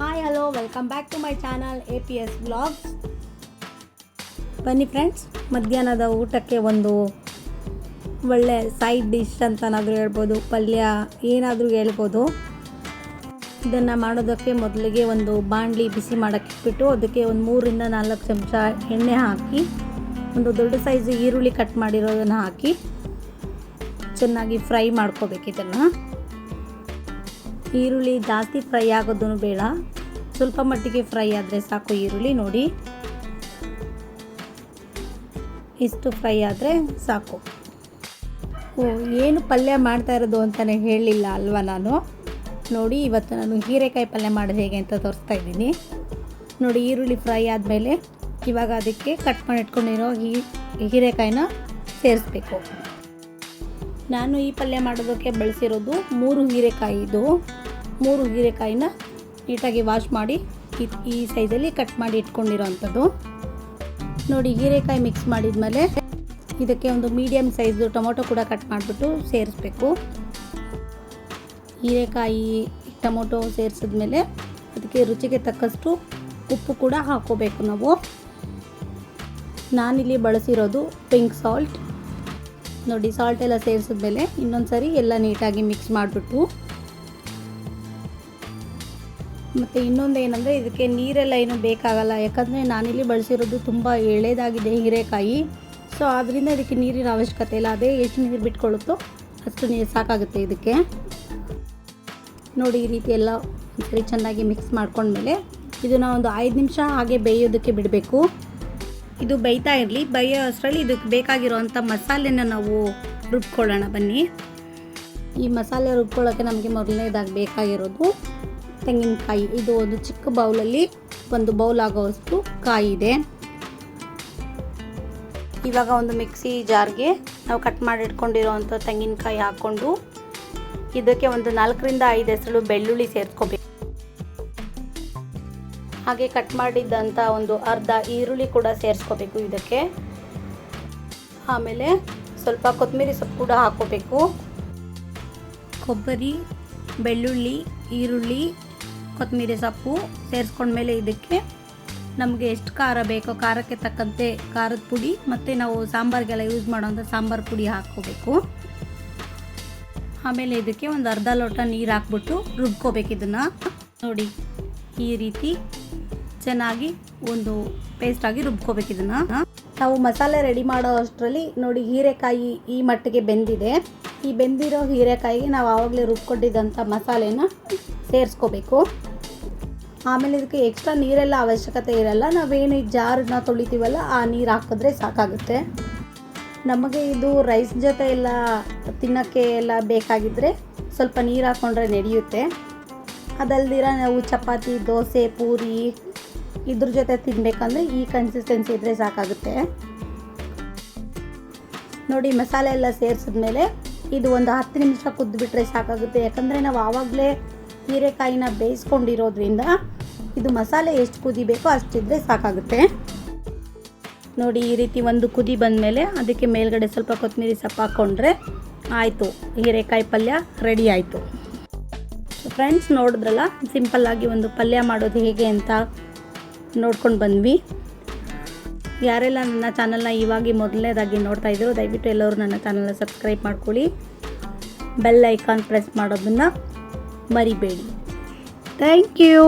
Hi hello welcome back to my channel A P S blogs ಬನ್ನಿ friends ಮಧ್ಯಾಹ್ನದ ಊಟಕ್ಕೆ ಒಂದು ಒಳ್ಳೆ ಸೈಡ್ ಡಿಶ್ ಅಂತನಾದರೂ ಹೇಳ್ಬೋದು, ಪಲ್ಯ ಏನಾದರೂ ಹೇಳ್ಬೋದು. ಇದನ್ನು ಮಾಡೋದಕ್ಕೆ ಮೊದಲಿಗೆ ಒಂದು ಬಾಣಲಿ ಬಿಸಿ ಮಾಡೋಕ್ಕೆ ಇಟ್ಬಿಟ್ಟು ಅದಕ್ಕೆ ಒಂದು ಮೂರಿಂದ ನಾಲ್ಕು ಚಮಚ ಎಣ್ಣೆ ಹಾಕಿ, ಒಂದು ದೊಡ್ಡ ಸೈಜ್ ಈರುಳ್ಳಿ ಕಟ್ ಮಾಡಿರೋದನ್ನು ಹಾಕಿ, ಚೆನ್ನಾಗಿ ಫ್ರೈ ಮಾಡ್ಕೋಬೇಕು ಇದನ್ನು. ಈರುಳ್ಳಿ ಜಾಸ್ತಿ ಫ್ರೈ ಆಗೋದೂ ಬೇಡ. ಸ್ವಲ್ಪ ಮಟ್ಟಿಗೆ ಫ್ರೈ ಆದರೆ ಸಾಕು ಈರುಳ್ಳಿ ನೋಡಿ. ಇಷ್ಟು ಫ್ರೈ ಆದರೆ ಸಾಕು. ಓ, ಏನು ಪಲ್ಯ ಮಾಡ್ತಾ ಇರೋದು ಅಂತಲೇ ಹೇಳಲಿಲ್ಲ ಅಲ್ವಾ ನಾನು? ನೋಡಿ, ಇವತ್ತು ನಾನು ಹೀರೆಕಾಯಿ ಪಲ್ಯ ಮಾಡೋದು ಹೇಗೆ ಅಂತ ತೋರಿಸ್ತಾ ಇದ್ದೀನಿ. ನೋಡಿ, ಈರುಳ್ಳಿ ಫ್ರೈ ಆದಮೇಲೆ ಇವಾಗ ಅದಕ್ಕೆ ಕಟ್ ಮಾಡಿ ಇಟ್ಕೊಂಡಿರೋ ಹೀ, ಹೀರೆಕಾಯಿನ ಸೇರಿಸ್ಬೇಕು. ನಾನು ಈ ಪಲ್ಯ ಮಾಡೋದಕ್ಕೆ ಬಳಸಿರೋದು ಮೂರು ಹೀರೆಕಾಯಿ ಇದು. ಮೂರು ಹೀರೆಕಾಯಿನ ನೀಟಾಗಿ ವಾಶ್ ಮಾಡಿ ಈ- ಸೈಜಲ್ಲಿ ಕಟ್ ಮಾಡಿ ಇಟ್ಕೊಂಡಿರೋ ಅಂಥದ್ದು ನೋಡಿ, ಹೀರೆಕಾಯಿ ಮಿಕ್ಸ್ ಮಾಡಿದ್ಮೇಲೆ ಇದಕ್ಕೆ ಒಂದು ಮೀಡಿಯಮ್ ಸೈಜು ಟೊಮೊಟೊ ಕೂಡ ಕಟ್ ಮಾಡಿಬಿಟ್ಟು ಸೇರಿಸ್ಬೇಕು. ಹೀರೆಕಾಯಿ, ಟೊಮೊಟೊ ಸೇರಿಸಿದ್ಮೇಲೆ ಅದಕ್ಕೆ ರುಚಿಗೆ ತಕ್ಕಷ್ಟು ಉಪ್ಪು ಕೂಡ ಹಾಕೋಬೇಕು ನಾವು. ನಾನಿಲ್ಲಿ ಬಳಸಿರೋದು ಪಿಂಕ್ ಸಾಲ್ಟ್ ನೋಡಿ ಸಾಲ್ಟ್ ಎಲ್ಲ ಸೇರಿಸಿದ್ಮೇಲೆ ಇನ್ನೊಂದು ಸರಿ ಎಲ್ಲ ನೀಟಾಗಿ ಮಿಕ್ಸ್ ಮಾಡಿಬಿಟ್ಟು ಮತ್ತು ಇನ್ನೊಂದು ಏನಂದರೆ ಇದಕ್ಕೆ ನೀರೆಲ್ಲ ಏನು ಬೇಕಾಗಲ್ಲ. ಯಾಕಂದರೆ ನಾನಿಲ್ಲಿ ಬಳಸಿರೋದು ತುಂಬ ಎಳೆದಾಗಿದೆ ಹೀರೆಕಾಯಿ. ಸೊ ಆದ್ದರಿಂದ ಇದಕ್ಕೆ ನೀರಿನ ಅವಶ್ಯಕತೆ ಇಲ್ಲ. ಅದೇ ಎಷ್ಟು ನೀರು ಬಿಟ್ಕೊಳ್ಳುತ್ತೋ ಅಷ್ಟು ನೀರು ಸಾಕಾಗುತ್ತೆ ಇದಕ್ಕೆ. ನೋಡಿ ಈ ರೀತಿ ಎಲ್ಲ ಸರಿ ಚೆನ್ನಾಗಿ ಮಿಕ್ಸ್ ಮಾಡ್ಕೊಂಡ್ಮೇಲೆ ಇದನ್ನು ಒಂದು ಐದು ನಿಮಿಷ ಹಾಗೆ ಬೇಯೋದಕ್ಕೆ ಬಿಡಬೇಕು. ಇದು ಬೇಯ್ತಾ ಇರಲಿ. ಬೇಯೋ ಅಷ್ಟರಲ್ಲಿ ಇದಕ್ಕೆ ಬೇಕಾಗಿರುವಂಥ ಮಸಾಲೆನ ನಾವು ರುಬ್ಕೊಳ್ಳೋಣ ಬನ್ನಿ. ಈ ಮಸಾಲೆ ರುಬ್ಕೊಳ್ಳೋಕ್ಕೆ ನಮಗೆ ಮೊದಲನೇದಾಗಿ ಬೇಕಾಗಿರೋದು ತೆಂಗಿನಕಾಯಿ. ಇದು ಒಂದು ಚಿಕ್ಕ ಬೌಲಲ್ಲಿ ಒಂದು ಬೌಲ್ ಆಗೋವಷ್ಟು ಕಾಯಿ ಇದೆ ಇವಾಗ ಒಂದು ಮಿಕ್ಸಿ ಜಾರ್ಗೆ ನಾವು ಕಟ್ ಮಾಡಿ ಇಟ್ಕೊಂಡಿರೋವಂಥ ತೆಂಗಿನಕಾಯಿ ಹಾಕ್ಕೊಂಡು ಇದಕ್ಕೆ ಒಂದು ನಾಲ್ಕರಿಂದ ಐದು ಹೆಸರು ಬೆಳ್ಳುಳ್ಳಿ ಸೇರಿಸ್ಕೋಬೇಕು ಹಾಗೆ ಕಟ್ ಮಾಡಿದ್ದಂಥ ಒಂದು ಅರ್ಧ ಈರುಳ್ಳಿ ಕೂಡ ಸೇರಿಸ್ಕೋಬೇಕು ಇದಕ್ಕೆ. ಆಮೇಲೆ ಸ್ವಲ್ಪ ಕೊತ್ತಂಬರಿ ಸೊಪ್ಪು ಕೂಡ ಹಾಕ್ಕೋಬೇಕು. ಕೊಬ್ಬರಿ, ಬೆಳ್ಳುಳ್ಳಿ, ಈರುಳ್ಳಿ ಕೊತ್ತಂಬರಿ ಸೊಪ್ಪು ಸೇರಿಸ್ಕೊಂಡ್ಮೇಲೆ ಇದಕ್ಕೆ ನಮಗೆ ಎಷ್ಟು ಖಾರ ಬೇಕೋ ಖಾರಕ್ಕೆ ತಕ್ಕಂತೆ ಖಾರದ ಪುಡಿ ಮತ್ತು ನಾವು ಸಾಂಬಾರಿಗೆಲ್ಲ ಯೂಸ್ ಮಾಡೋಂಥ ಸಾಂಬಾರು ಪುಡಿ ಹಾಕ್ಕೋಬೇಕು. ಆಮೇಲೆ ಇದಕ್ಕೆ ಒಂದು ಅರ್ಧ ಲೋಟ ನೀರು ಹಾಕ್ಬಿಟ್ಟು ರುಬ್ಕೋಬೇಕು ಇದನ್ನು. ನೋಡಿ, ಈ ರೀತಿ ಚೆನ್ನಾಗಿ ಒಂದು ಪೇಸ್ಟಾಗಿ ರುಬ್ಕೋಬೇಕು ಇದನ್ನು. ನಾವು ಮಸಾಲೆ ರೆಡಿ ಮಾಡೋ ಅಷ್ಟರಲ್ಲಿ ನೋಡಿ ಹೀರೆಕಾಯಿ ಈ ಮಟ್ಟಿಗೆ ಬೆಂದಿದೆ. ಈ ಬೆಂದಿರೋ ಹೀರೆಕಾಯಿಗೆ ನಾವು ಆವಾಗಲೇ ರುಬ್ಕೊಂಡಿದ್ದಂಥ ಮಸಾಲೆನ ಸೇರಿಸ್ಕೋಬೇಕು. ಆಮೇಲೆ ಇದಕ್ಕೆ ಎಕ್ಸ್ಟ್ರಾ ನೀರೆಲ್ಲ ಅವಶ್ಯಕತೆ ಇರಲ್ಲ, ನಾವೇನು ಈ ಜಾರನ್ನ ತೊಳಿತೀವಲ್ಲ ಆ ನೀರು ಹಾಕಿದ್ರೆ ಸಾಕಾಗುತ್ತೆ. ನಮಗೆ ಇದು ರೈಸ್ ಜೊತೆ ಎಲ್ಲ ತಿನ್ನೋಕ್ಕೆ ಎಲ್ಲ ಬೇಕಾಗಿದ್ದರೆ ಸ್ವಲ್ಪ ನೀರು ಹಾಕ್ಕೊಂಡ್ರೆ ನಡೆಯುತ್ತೆ. ಅದಲ್ದಿರ ನಾವು ಚಪಾತಿ, ದೋಸೆ, ಪೂರಿ ಇದ್ರ ಜೊತೆ ತಿನ್ನಬೇಕಂದ್ರೆ ಈ ಕನ್ಸಿಸ್ಟೆನ್ಸಿ ಇದ್ದರೆ ಸಾಕಾಗುತ್ತೆ. ನೋಡಿ ಮಸಾಲೆ ಎಲ್ಲ ಸೇರಿಸಿದ್ಮೇಲೆ ಇದು ಒಂದು ಹತ್ತು ನಿಮಿಷ ಕುದ್ದುಬಿಟ್ರೆ ಸಾಕಾಗುತ್ತೆ. ಯಾಕಂದರೆ ನಾವು ಆವಾಗಲೇ ಹೀರೆಕಾಯಿನ ಬೇಯಿಸ್ಕೊಂಡಿರೋದ್ರಿಂದ ಇದು ಮಸಾಲೆ ಎಷ್ಟು ಕುದಿಬೇಕೋ ಅಷ್ಟಿದ್ರೆ ಸಾಕಾಗುತ್ತೆ. ನೋಡಿ, ಈ ರೀತಿ ಒಂದು ಕುದಿ ಬಂದಮೇಲೆ ಅದಕ್ಕೆ ಮೇಲ್ಗಡೆ ಸ್ವಲ್ಪ ಕೊತ್ತಂಬರಿ ಸೊಪ್ಪು ಹಾಕ್ಕೊಂಡ್ರೆ ಆಯಿತು. ಹೀರೆಕಾಯಿ ಪಲ್ಯ ರೆಡಿ ಆಯಿತು. ಫ್ರೆಂಡ್ಸ್, ನೋಡಿದ್ರಲ್ಲ? ಸಿಂಪಲ್ಲಾಗಿ ಒಂದು ಪಲ್ಯ ಮಾಡೋದು ಹೇಗೆ ಅಂತ ನೋಡ್ಕೊಂಡು ಬಂದ್ವಿ. ಯಾರೆಲ್ಲ ನನ್ನ ಚಾನಲ್ನ ಇವಾಗಿ ಮೊದಲನೇದಾಗಿ ನೋಡ್ತಾ ಇದ್ರು ದಯವಿಟ್ಟು ಎಲ್ಲರೂ ನನ್ನ ಚಾನಲ್ನ ಸಬ್ಸ್ಕ್ರೈಬ್ ಮಾಡ್ಕೊಳ್ಳಿ. ಬೆಲ್ ಐಕಾನ್ ಪ್ರೆಸ್ ಮಾಡೋದನ್ನು ಮರಿಬೇಡಿ. Thank you.